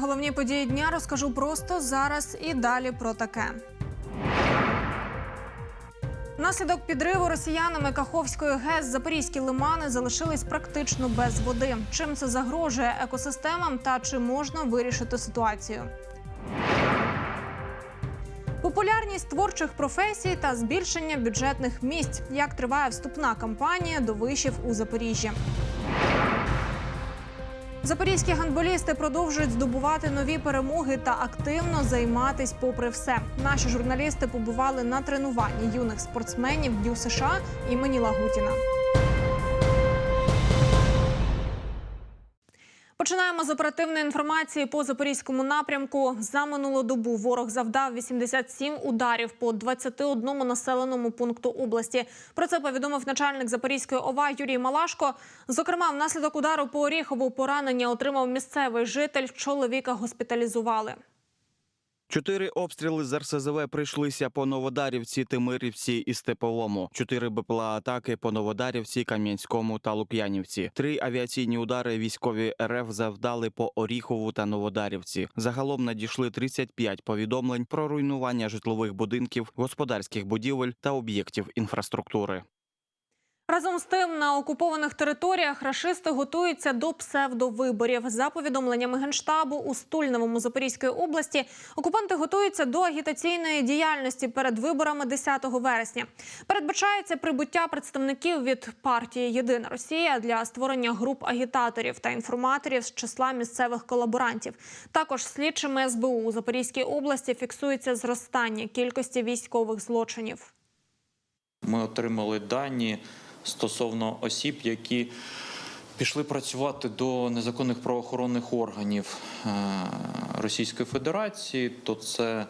Головні події дня розкажу просто зараз і далі про таке. Внаслідок підриву росіянами Каховської ГЕС запорізькі лимани залишились практично без води. Чим це загрожує екосистемам та чи можна вирішити ситуацію? Популярність творчих професій та збільшення бюджетних місць. Як триває вступна кампанія до вишів у Запоріжжі? Запорізькі гандболісти продовжують здобувати нові перемоги та активно займатись попри все. Наші журналісти побували на тренуванні юних спортсменів Дю США імені Лагутіна. З оперативної інформації по запорізькому напрямку. За минулу добу ворог завдав 87 ударів по 21 населеному пункту області. Про це повідомив начальник Запорізької ОВА Юрій Малашко. Зокрема, внаслідок удару по Оріхову поранення отримав місцевий житель. Чоловіка госпіталізували. Чотири обстріли з РСЗВ прийшлися по Новодарівці, Тимирівці і Степовому. Чотири БПЛА атаки по Новодарівці, Кам'янському та Лук'янівці. Три авіаційні удари військові РФ завдали по Оріхову та Новодарівці. Загалом надійшли 35 повідомлень про руйнування житлових будинків, господарських будівель та об'єктів інфраструктури. Разом з тим, на окупованих територіях рашисти готуються до псевдовиборів. За повідомленнями генштабу у Стульневому Запорізької області, окупанти готуються до агітаційної діяльності перед виборами 10 вересня. Передбачається прибуття представників від партії Єдина Росія для створення груп агітаторів та інформаторів з числа місцевих колаборантів. Також слідчими СБУ у Запорізькій області фіксується зростання кількості військових злочинів. Ми отримали дані стосовно осіб, які пішли працювати до незаконних правоохоронних органів е, Російської Федерації, то це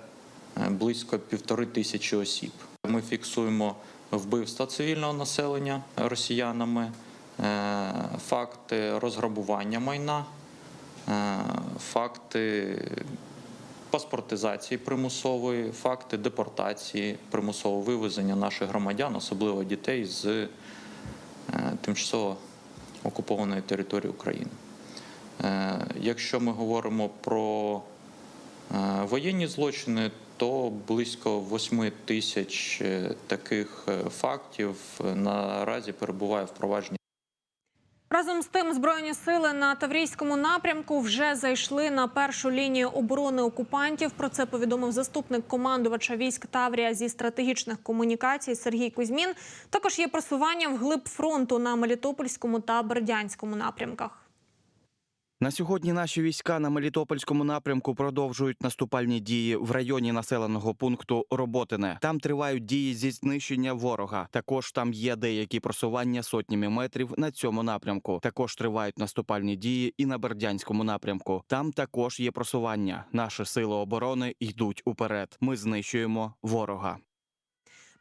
е, близько півтори тисячі осіб. Ми фіксуємо вбивства цивільного населення росіянами, е, факти розграбування майна, факти паспортизації примусової, факти депортації, примусового вивезення наших громадян, особливо дітей з тимчасово окупованої території України. Е, Якщо ми говоримо про е, воєнні злочини, то близько 8 тисяч е, таких фактів наразі перебуває в провадженні. Разом з тим, збройні сили на Таврійському напрямку вже зайшли на першу лінію оборони окупантів. Про це повідомив заступник командувача військ Таврія зі стратегічних комунікацій Сергій Кузьмін. Також є просування вглиб фронту на Мелітопольському та Бердянському напрямках. На сьогодні наші війська на Мелітопольському напрямку продовжують наступальні дії в районі населеного пункту Роботине. Там тривають дії зі знищення ворога. Також там є деякі просування сотнями метрів на цьому напрямку. Також тривають наступальні дії і на Бердянському напрямку. Там також є просування. Наші сили оборони йдуть уперед. Ми знищуємо ворога.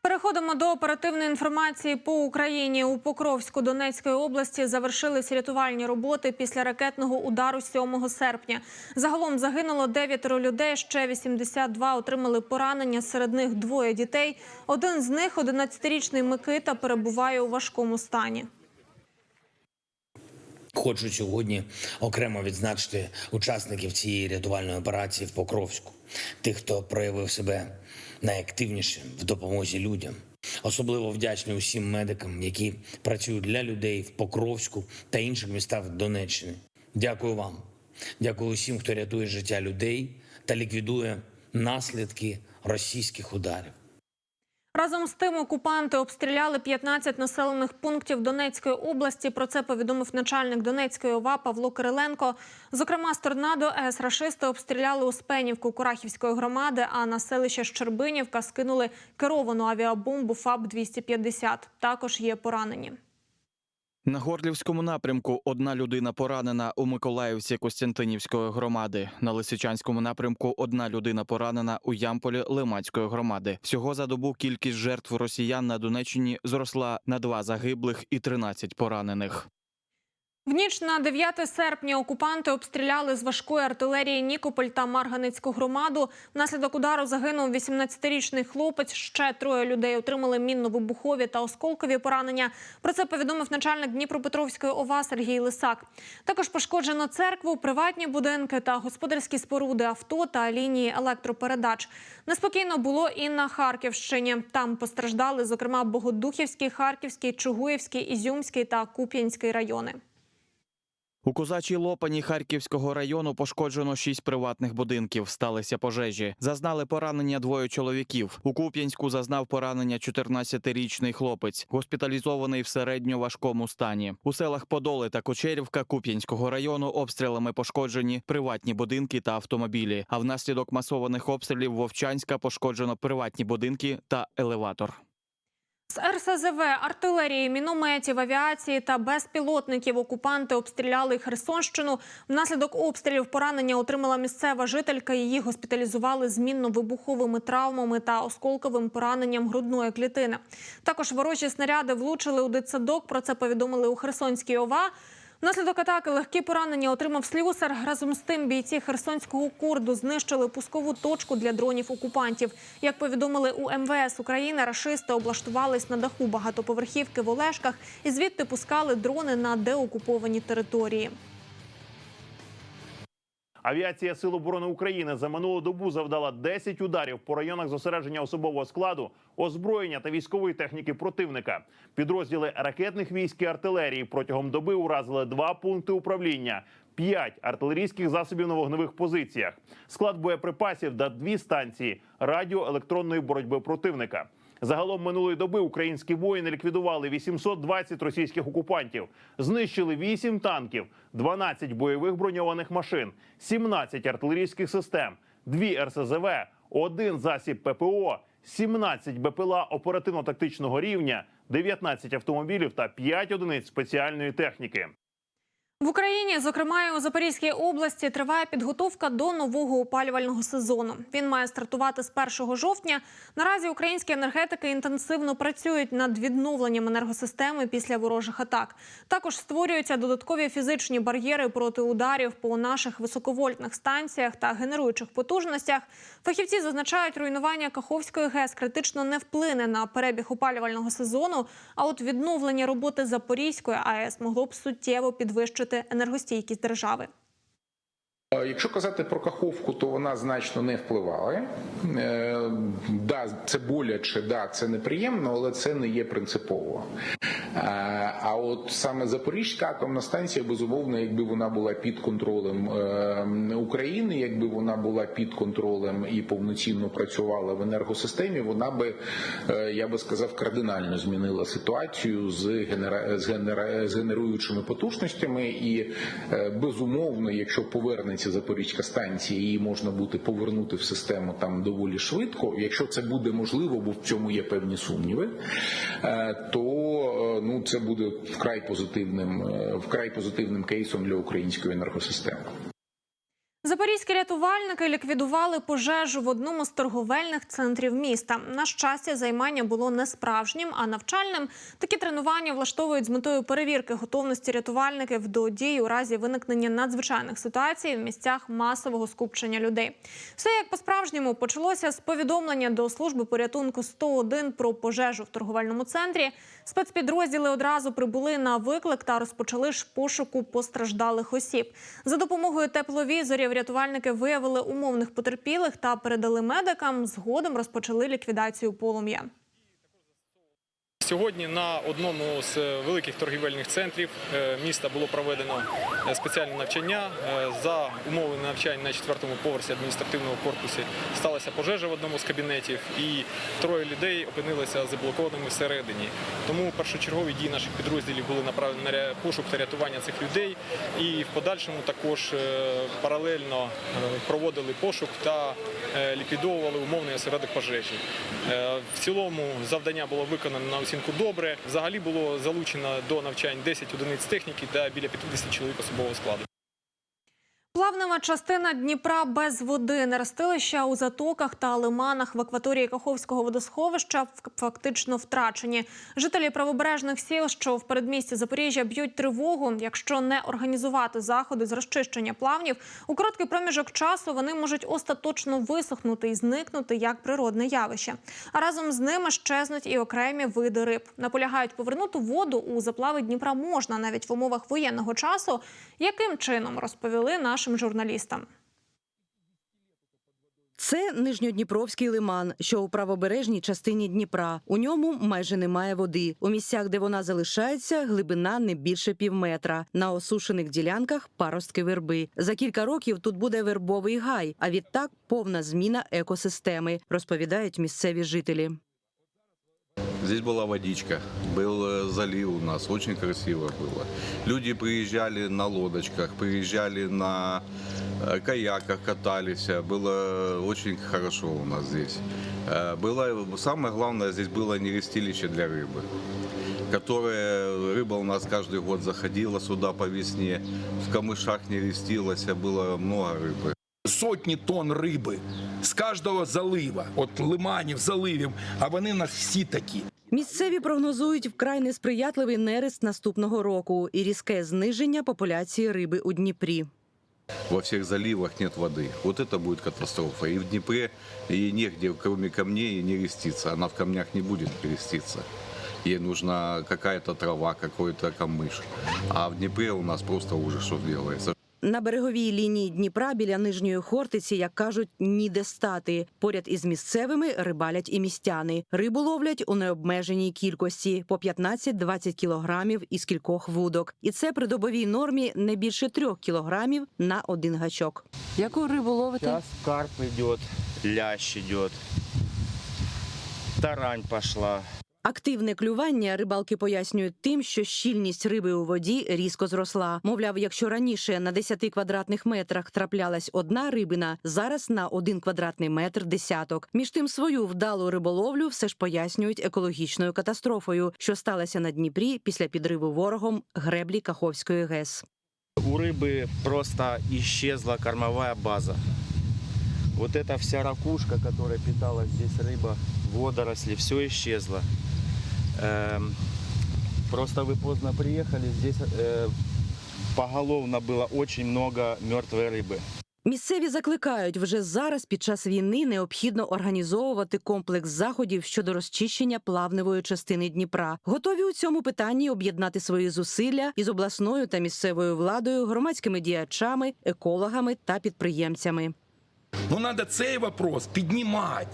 Переходимо до оперативної інформації по Україні. У Покровську Донецької області завершились рятувальні роботи після ракетного удару 7 серпня. Загалом загинуло 9 людей. Ще 82 отримали поранення. Серед них двоє дітей. Один з них, 11-річний Микита, перебуває у важкому стані. Хочу сьогодні окремо відзначити учасників цієї рятувальної операції в Покровську, тих, хто проявив себе найактивніше в допомозі людям. Особливо вдячні усім медикам, які працюють для людей в Покровську та інших містах Донеччини. Дякую вам. Дякую усім, хто рятує життя людей та ліквідує наслідки російських ударів. Разом з тим окупанти обстріляли 15 населених пунктів Донецької області. Про це повідомив начальник Донецької ОВА Павло Кириленко. Зокрема, з торнадо ЕС рашисти обстріляли Успенівку Курахівської громади, а на селище Щербинівка скинули керовану авіабомбу ФАБ-250. Також є поранені. На Горлівському напрямку одна людина поранена у Миколаївці Костянтинівської громади. На Лисичанському напрямку одна людина поранена у Ямполі Лимацької громади. Всього за добу кількість жертв росіян на Донеччині зросла на два загиблих і 13 поранених. В ніч на 9 серпня окупанти обстріляли з важкої артилерії Нікополь та Марганицьку громаду. Внаслідок удару загинув 18-річний хлопець. Ще троє людей отримали мінно-вибухові та осколкові поранення. Про це повідомив начальник Дніпропетровської ОВА Сергій Лисак. Також пошкоджено церкву, приватні будинки та господарські споруди, авто та лінії електропередач. Неспокійно було і на Харківщині. Там постраждали, зокрема, Богодухівський, Харківський, Чугуївський, Ізюмський та Куп'янський райони. У козачій лопані Харківського району пошкоджено шість приватних будинків. Сталися пожежі. Зазнали поранення двоє чоловіків. У Куп'янську зазнав поранення 14-річний хлопець, госпіталізований в середньо важкому стані. У селах Подоли та Кучерівка Куп'янського району обстрілами пошкоджені приватні будинки та автомобілі. А внаслідок масованих обстрілів Вовчанська пошкоджено приватні будинки та елеватор. З РСЗВ, артилерії, мінометів, авіації та безпілотників окупанти обстріляли Херсонщину. Внаслідок обстрілів поранення отримала місцева жителька. Її госпіталізували з мінно-вибуховими травмами та осколковим пораненням грудної клітини. Також ворожі снаряди влучили у дитсадок. Про це повідомили у Херсонській ОВА. Внаслідок атаки легкі поранення отримав слюсар. Разом з тим бійці Херсонського курду знищили пускову точку для дронів окупантів. Як повідомили у МВС України, рашисти облаштувались на даху багатоповерхівки в Олешках і звідти пускали дрони на деокуповані території. Авіація Сил оборони України за минулу добу завдала 10 ударів по районах зосередження особового складу, озброєння та військової техніки противника. Підрозділи ракетних військ і артилерії протягом доби уразили два пункти управління. П'ять артилерійських засобів на вогневих позиціях, склад боєприпасів та дві станції радіоелектронної боротьби противника. Загалом минулої доби українські воїни ліквідували 820 російських окупантів, знищили 8 танків, 12 бойових броньованих машин, 17 артилерійських систем, 2 РСЗВ, один засіб ППО, 17 БПЛА оперативно-тактичного рівня, 19 автомобілів та 5 одиниць спеціальної техніки. В Україні, зокрема у Запорізькій області, триває підготовка до нового опалювального сезону. Він має стартувати з 1 жовтня. Наразі українські енергетики інтенсивно працюють над відновленням енергосистеми після ворожих атак. Також створюються додаткові фізичні бар'єри проти ударів по наших високовольтних станціях та генеруючих потужностях. Фахівці зазначають, руйнування Каховської ГЕС критично не вплине на перебіг опалювального сезону. А от відновлення роботи Запорізької АЕС могло б суттєво підвищити енергостійкість держави. Е, Якщо казати про каховку, то вона значно не впливала. Е, да, це боляче, да, це неприємно, але це не є принципово. Е, а от саме Запорізька атомна станція, безумовно, якби вона була під контролем України, якби вона була під контролем і повноцінно працювала в енергосистемі, вона би, я би сказав, кардинально змінила ситуацію з, генера... з, генера... з генеруючими потужностями. І безумовно, якщо повернеться Запорізька станція, її можна буде повернути в систему там доволі швидко. Якщо це буде можливо, бо в цьому є певні сумніви, е, то е, ну це буде вкрай позитивним, е, вкрай позитивним кейсом для української енергосистеми. Запорізькі рятувальники ліквідували пожежу в одному з торговельних центрів міста. На щастя, займання було не справжнім, а навчальним. Такі тренування влаштовують з метою перевірки готовності рятувальників до дій у разі виникнення надзвичайних ситуацій в місцях масового скупчення людей. Все як по-справжньому почалося з повідомлення до служби порятунку 101 про пожежу в торговельному центрі. Спецпідрозділи одразу прибули на виклик та розпочали ж пошуку постраждалих осіб. За допомогою тепловізорів рятувальники виявили умовних потерпілих та передали медикам. Згодом розпочали ліквідацію полум'я. Сьогодні на одному з е, великих торгівельних центрів е, міста було проведено е, спеціальне навчання. За умовами навчання на четвертому поверсі адміністративного корпусі сталася пожежа в одному з кабінетів, і троє людей опинилися заблокованими всередині. Тому першочергові дії наших підрозділів були направлені на пошук та рятування цих людей. І в подальшому також паралельно проводили пошук та ліквідовували умовний осередок пожежі. В цілому завдання було виконано на оцінку добре. Взагалі було залучено до навчань 10 одиниць техніки та біля 50 чоловік особового складу. Плавне Південна частина Дніпра без води. Нерестилища у затоках та лиманах в акваторії Каховського водосховища фактично втрачені. Жителі правобережних сіл, що в передмісті Запоріжжя, б'ють тривогу. Якщо не організувати заходи з розчищення плавнів, у короткий проміжок часу вони можуть остаточно висохнути і зникнути як природне явище. А разом з ними щезнуть і окремі види риб. Наполягають повернути воду у заплави Дніпра можна навіть в умовах воєнного часу. Яким чином розповіли нашим журналістам? Це Нижньодніпровський лиман, що у правобережній частині Дніпра. У ньому майже немає води. У місцях, де вона залишається, глибина не більше півметра. На осушених ділянках паростки верби. За кілька років тут буде вербовий гай, а відтак повна зміна екосистеми, розповідають місцеві жителі. Здесь была водичка, был э, залив у нас, очень красиво было. Люди приезжали на лодочках, приезжали на э, каяках, катались. Было очень хорошо у нас здесь. Э, Было, самое главное, здесь было нерестилище для рыбы, которое рыба у нас каждый год заходила сюда по весне, в камышах не рестилась, было много рыбы. сотні тонн риби з кожного залива, от лиманів, заливів, а вони в нас всі такі. Місцеві прогнозують вкрай несприятливий нерест наступного року і різке зниження популяції риби у Дніпрі. во всех заливах нет воды. Вот это будет катастрофа. И в Днепре ей негде, кроме камней, не реститься. Она в камнях не будет реститься. Ей нужна какая-то трава, какой-то камыш. А в Днепре у нас просто ужас, что делается. На береговій лінії Дніпра біля нижньої Хортиці, як кажуть, ніде стати. Поряд із місцевими рибалять і містяни. Рибу ловлять у необмеженій кількості по 15-20 кілограмів із кількох вудок. І це при добовій нормі не більше трьох кілограмів на один гачок. Яку рибу ловите? Сейчас карп идет, лящ идет, тарань пошла. Активне клювання рибалки пояснюють тим, що щільність риби у воді різко зросла. Мовляв, якщо раніше на 10 квадратних метрах траплялась одна рибина, зараз на один квадратний метр десяток. Між тим свою вдалу риболовлю все ж пояснюють екологічною катастрофою, що сталася на Дніпрі після підриву ворогом греблі Каховської ГЕС. У рыбы просто исчезла кормовая база. Вот эта вся ракушка, которая питала здесь рыба, водоросли, все исчезло. Эм, Просто вы поздно приехали, здесь э, поголовно было очень много мертвой рыбы. Місцеві закликають вже зараз під час війни необхідно організовувати комплекс заходів щодо розчищення плавневої частини Дніпра. Готові у цьому питанні об'єднати свої зусилля із обласною та місцевою владою, громадськими діячами, екологами та підприємцями. Ну треба цей вопрос піднімати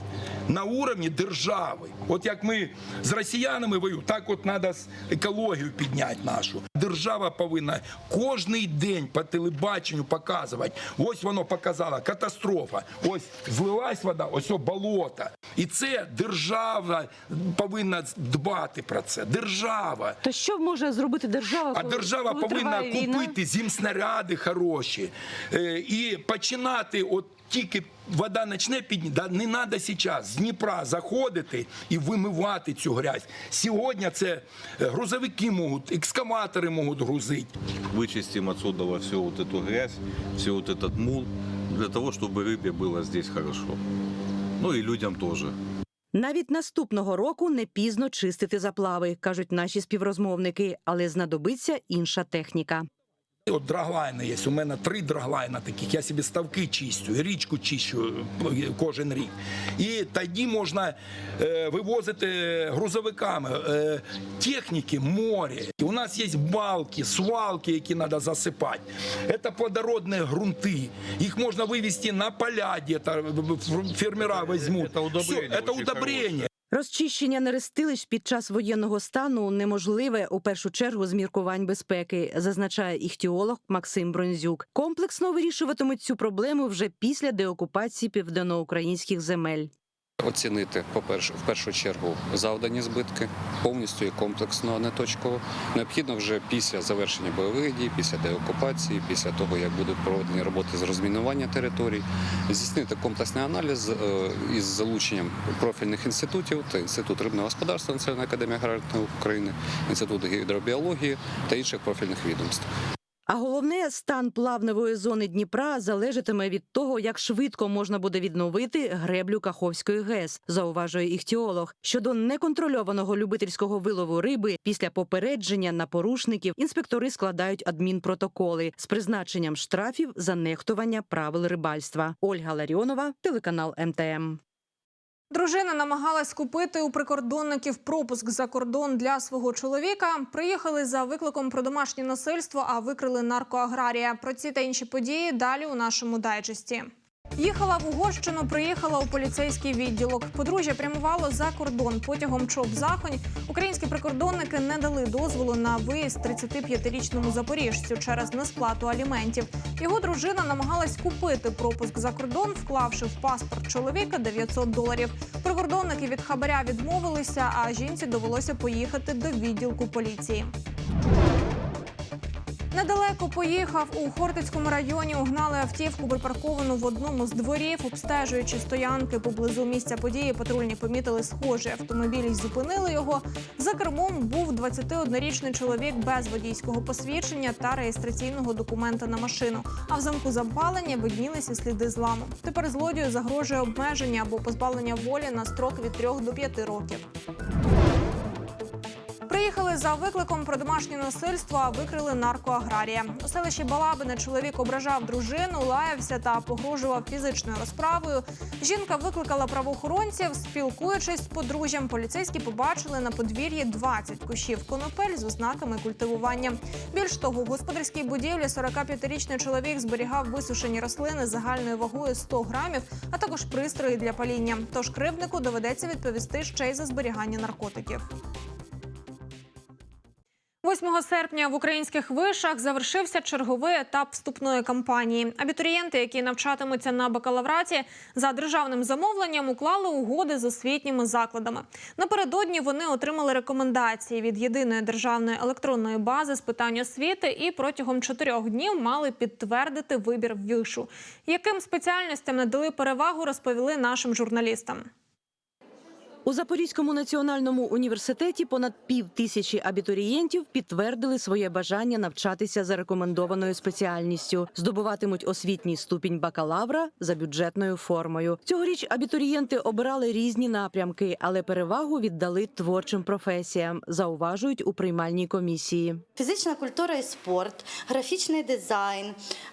на уровні держави. От як ми з росіянами воюємо, так от треба екологію підняти нашу. Держава повинна кожний день по телебаченню показувати. Ось воно показало катастрофа. Ось злилась вода, ось о болото. І це держава повинна дбати про це. Держава. То що може зробити держава? А держава повинна купити зімснаряди хороші е, і починати от Тільки вода почне підняти, да, не треба зараз з Дніпра заходити і вимивати цю грязь. Сьогодні це е, грузовики можуть, екскаватори можуть грузити. Вычистим отсюда всю вот эту грязь, все вот этот мул, для того, чтобы рыбе было здесь хорошо. Ну и людям тоже. Навіть наступного року не пізно чистити заплави, кажуть наші співрозмовники, але знадобиться інша техніка. От драглайни є. У мене три драглайна таких. Я собі ставки чистю, річку чищу е, кожен рік. І тоді можна е, вивозити грузовиками е, техніки, море. У нас є балки, свалки, які треба засипати. Це плодородні ґрунти. Їх можна вивезти на поля, де фермера візьмуть. Це удобрення Все, це удобрення. Розчищення нерестилищ під час воєнного стану неможливе у першу чергу з міркувань безпеки, зазначає іхтіолог Максим Бронзюк. Комплексно вирішуватимуть цю проблему вже після деокупації південноукраїнських земель. Оцінити, по-перше, в першу чергу завдані збитки повністю і комплексно, а не точково. Необхідно вже після завершення бойових дій, після деокупації, після того як будуть проведені роботи з розмінування територій, здійснити комплексний аналіз е, із залученням профільних інститутів, та інститут рибного господарства Національної академії аграрних наук України, інститут гідробіології та інших профільних відомств. А головне, стан плавневої зони Дніпра залежатиме від того, як швидко можна буде відновити греблю Каховської ГЕС, зауважує іхтіолог. Щодо неконтрольованого любительського вилову риби після попередження на порушників інспектори складають адмінпротоколи з призначенням штрафів за нехтування правил рибальства. Ольга Ларіонова, телеканал МТМ. Дружина намагалась купити у прикордонників пропуск за кордон для свого чоловіка. Приїхали за викликом про домашнє насильство, а викрили наркоаграрія. Про ці та інші події далі у нашому дайджесті. Їхала в Угорщину, приїхала у поліцейський відділок. Подружжя прямувало за кордон потягом ЧОП Захонь. Українські прикордонники не дали дозволу на виїзд 35-річному запоріжцю через несплату аліментів. Його дружина намагалась купити пропуск за кордон, вклавши в паспорт чоловіка 900 доларів. Прикордонники від хабаря відмовилися, а жінці довелося поїхати до відділку поліції. Недалеко поїхав у Хортицькому районі. Угнали автівку, припарковану в одному з дворів. Обстежуючи стоянки поблизу місця події, патрульні помітили схожий автомобіль і зупинили його. За кермом був 21-річний чоловік без водійського посвідчення та реєстраційного документа на машину. А в замку запалення виднілися сліди зламу. Тепер злодію загрожує обмеження або позбавлення волі на строк від 3 до 5 років. Приїхали за викликом про домашнє насильство, а викрили наркоаграрія. У селищі Балабине чоловік ображав дружину, лаявся та погрожував фізичною розправою. Жінка викликала правоохоронців. Спілкуючись з подружжям, поліцейські побачили на подвір'ї 20 кущів конопель з ознаками культивування. Більш того, в господарській будівлі 45-річний чоловік зберігав висушені рослини загальною вагою 100 грамів, а також пристрої для паління. Тож кривднику доведеться відповісти ще й за зберігання наркотиків. 8 серпня в українських вишах завершився черговий етап вступної кампанії. Абітурієнти, які навчатимуться на бакалавраті за державним замовленням, уклали угоди з освітніми закладами. Напередодні вони отримали рекомендації від єдиної державної електронної бази з питань освіти і протягом чотирьох днів мали підтвердити вибір вишу. Яким спеціальностям надали перевагу, розповіли нашим журналістам. У Запорізькому національному університеті понад пів тисячі абітурієнтів підтвердили своє бажання навчатися за рекомендованою спеціальністю. Здобуватимуть освітній ступінь бакалавра за бюджетною формою. Цьогоріч абітурієнти обирали різні напрямки, але перевагу віддали творчим професіям, зауважують у приймальній комісії. Фізична культура і спорт, графічний дизайн,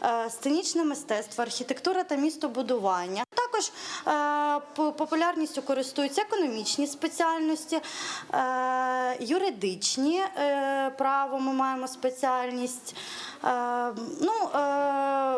е, сценічне мистецтво, архітектура та містобудування. Також е, по- популярністю користуються економічні спеціальності, е, юридичні е, право. Ми маємо спеціальність. Е, Ну,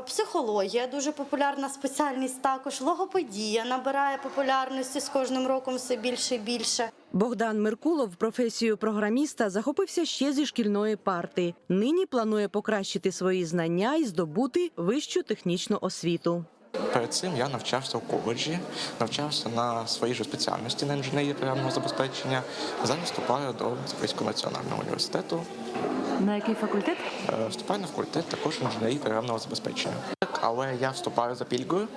психологія дуже популярна спеціальність. Також логопедія набирає популярності з кожним роком все більше і більше. Богдан Меркулов професію програміста захопився ще зі шкільної парти. Нині планує покращити свої знання і здобути вищу технічну освіту. Перед цим я навчався у коледжі, навчався на своїй же спеціальності на інженерії програмного забезпечення. Зараз вступаю до Запорізького національного університету. На який факультет? Е, Вступаю на факультет також інженерії програмного забезпечення. Але я вступаю за пільгою,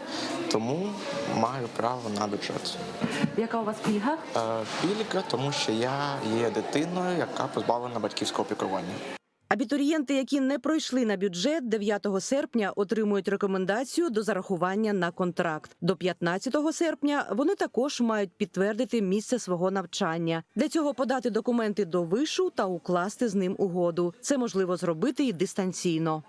тому маю право на бюджет. Яка у вас пільга? Е, Пільга, тому що я є дитиною, яка позбавлена батьківського опікування. Абітурієнти, які не пройшли на бюджет 9 серпня, отримують рекомендацію до зарахування на контракт. До 15 серпня вони також мають підтвердити місце свого навчання. Для цього подати документи до вишу та укласти з ним угоду. Це можливо зробити і дистанційно.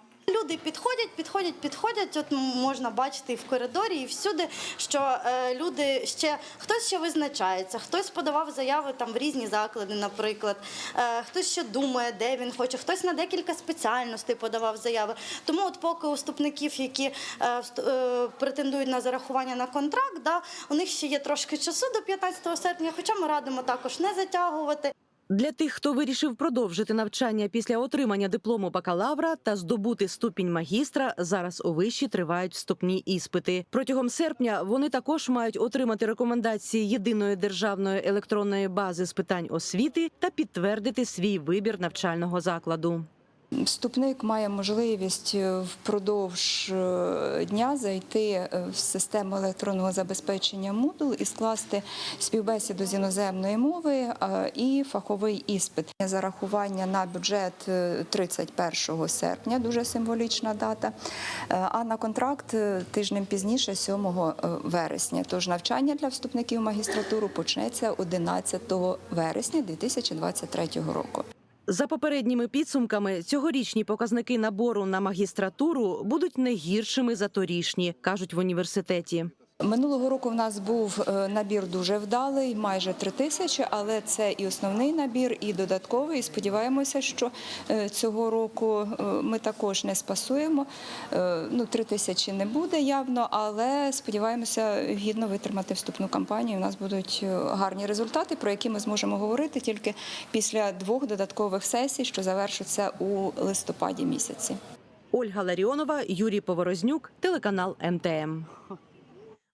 Люди підходять, підходять, підходять. От можна бачити і в коридорі, і всюди, що е, люди ще хтось ще визначається, хтось подавав заяви там в різні заклади, наприклад. Е, хтось ще думає, де він хоче, хтось на декілька спеціальностей подавав заяви. Тому, от поки у вступників, які е, претендують на зарахування на контракт, да, у них ще є трошки часу до 15 серпня, хоча ми радимо також не затягувати. Для тих, хто вирішив продовжити навчання після отримання диплому бакалавра та здобути ступінь магістра, зараз у виші тривають вступні іспити. Протягом серпня вони також мають отримати рекомендації єдиної державної електронної бази з питань освіти та підтвердити свій вибір навчального закладу. Вступник має можливість е, впродовж е, дня зайти е, в систему електронного забезпечення Moodle і скласти співбесіду з іноземної мови і фаховий іспит. Зарахування на бюджет е, 31 серпня, дуже символічна дата, а на контракт тижнем пізніше, 7 е, вересня. Тож навчання для вступників магістратуру почнеться 11 вересня 2023 року. За попередніми підсумками, цьогорічні показники набору на магістратуру будуть не гіршими за торішні, кажуть в університеті. Минулого року в нас був е, набір дуже вдалий, майже три тисячі, але це і основний набір, і додатковий. І сподіваємося, що е, цього року е, ми також не спасуємо. Ну, три тисячі не буде явно, але сподіваємося гідно витримати вступну кампанію. У нас будуть гарні результати, про які ми зможемо говорити тільки після двох додаткових сесій, що завершаться у листопаді місяці. Ольга Ларіонова, Юрій Поворознюк, телеканал МТМ.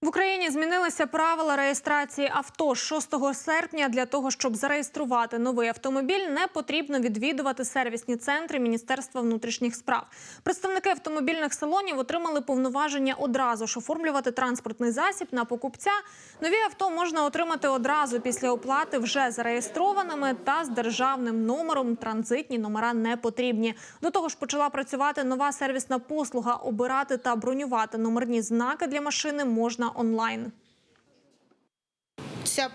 В Україні змінилися правила реєстрації авто з 6 серпня. Для того щоб зареєструвати новий автомобіль, не потрібно відвідувати сервісні центри Міністерства внутрішніх справ. Представники автомобільних салонів отримали повноваження одразу ж оформлювати транспортний засіб на покупця. Нові авто можна отримати одразу після оплати вже зареєстрованими та з державним номером. Транзитні номера не потрібні. До того ж, почала працювати нова сервісна послуга. Обирати та бронювати номерні знаки для машини можна онлайн. Ця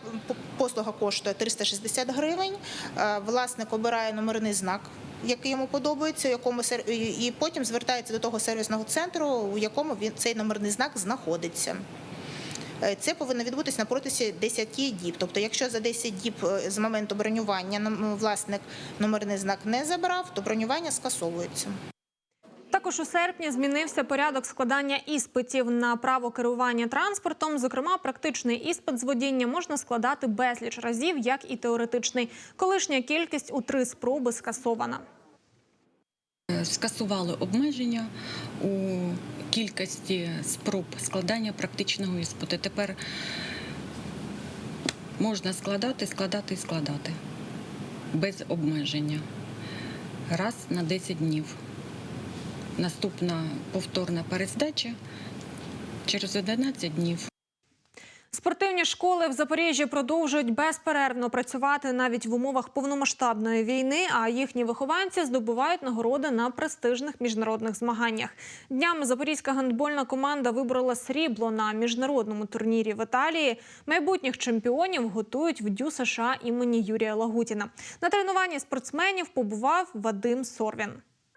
послуга коштує 360 гривень. Е, Власник обирає номерний знак, який йому подобається, якому і потім звертається до того сервісного центру, у якому він цей номерний знак знаходиться. Е, Це повинно відбутися на протязі 10 діб. Тобто, якщо за 10 діб е, з моменту бронювання власник номерний знак не забрав, то бронювання скасовується. Також у серпні змінився порядок складання іспитів на право керування транспортом. Зокрема, практичний іспит з водіння можна складати безліч разів, як і теоретичний. Колишня кількість у три спроби скасована. скасували обмеження у кількості спроб складання практичного іспиту. Тепер можна складати, складати і складати без обмеження. Раз на 10 днів. Наступна повторна перездача через 11 днів. Спортивні школи в Запоріжжі продовжують безперервно працювати навіть в умовах повномасштабної війни. А їхні вихованці здобувають нагороди на престижних міжнародних змаганнях. Днями запорізька гандбольна команда виборола срібло на міжнародному турнірі в Італії. Майбутніх чемпіонів готують в ДЮ США імені Юрія Лагутіна. На тренуванні спортсменів побував Вадим Сорвін.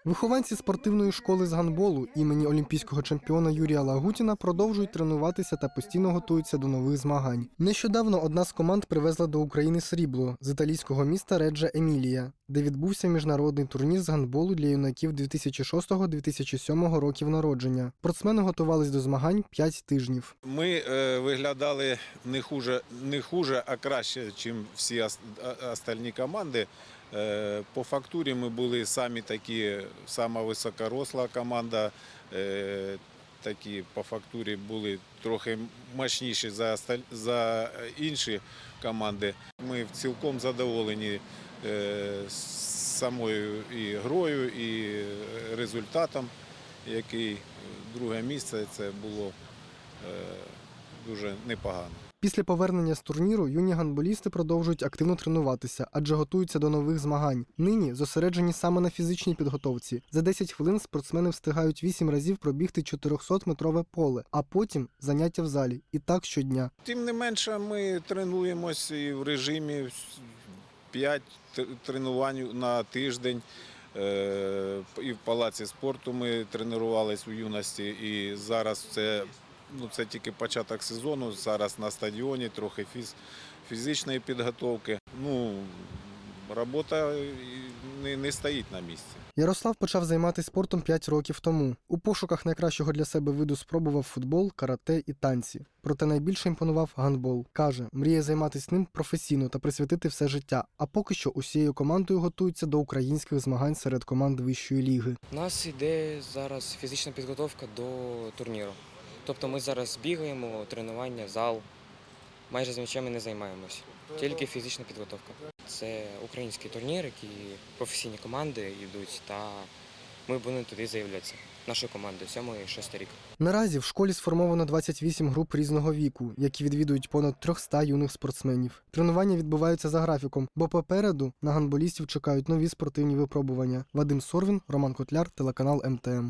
Вихованці спортивної школи з гандболу імені олімпійського чемпіона Юрія Лагутіна продовжують тренуватися та постійно готуються до нових змагань. Нещодавно одна з команд привезла до України срібло з італійського міста Реджа Емілія, де відбувся міжнародний турнір з гандболу для юнаків 2006-2007 років народження. Спортсмени готувались до змагань 5 тижнів. Ми е, виглядали не хуже, не хуже, а краще, ніж всі ос- остальні команди. Е, по фактурі ми були самі такі, сама високоросла команда. Е, такі по фактурі були трохи мощніші за, за інші команди. Ми цілком задоволені е, самою і грою, і результатом, який друге місце це було е, дуже непогано. Після повернення з турніру юні гандболісти продовжують активно тренуватися, адже готуються до нових змагань. Нині зосереджені саме на фізичній підготовці. За 10 хвилин спортсмени встигають 8 разів пробігти 400-метрове поле, а потім заняття в залі. І так щодня. Тим не менше, ми тренуємося і в режимі 5 тренувань на тиждень. Е, І в палаці спорту ми тренувалися у юності. І зараз це, ну, це тільки початок сезону. Зараз на стадіоні трохи фіз, фізичної підготовки. Ну, робота не, не стоїть на місці. Ярослав почав займатися спортом 5 років тому. У пошуках найкращого для себе виду спробував футбол, карате і танці. Проте найбільше імпонував гандбол. Каже, мріє займатися ним професійно та присвятити все життя. А поки що усією командою готуються до українських змагань серед команд вищої ліги. У нас йде зараз фізична підготовка до турніру. Тобто ми зараз бігаємо, тренування, зал. Майже з м'ячами не займаємося. Тільки фізична підготовка. це український турнір, які професійні команди йдуть, та ми будемо туди заявлятися. Нашою командою, 7 і 6 рік. Наразі в школі сформовано 28 груп різного віку, які відвідують понад 300 юних спортсменів. Тренування відбуваються за графіком, бо попереду на гандболістів чекають нові спортивні випробування. Вадим Сорвін, Роман Котляр, телеканал МТМ.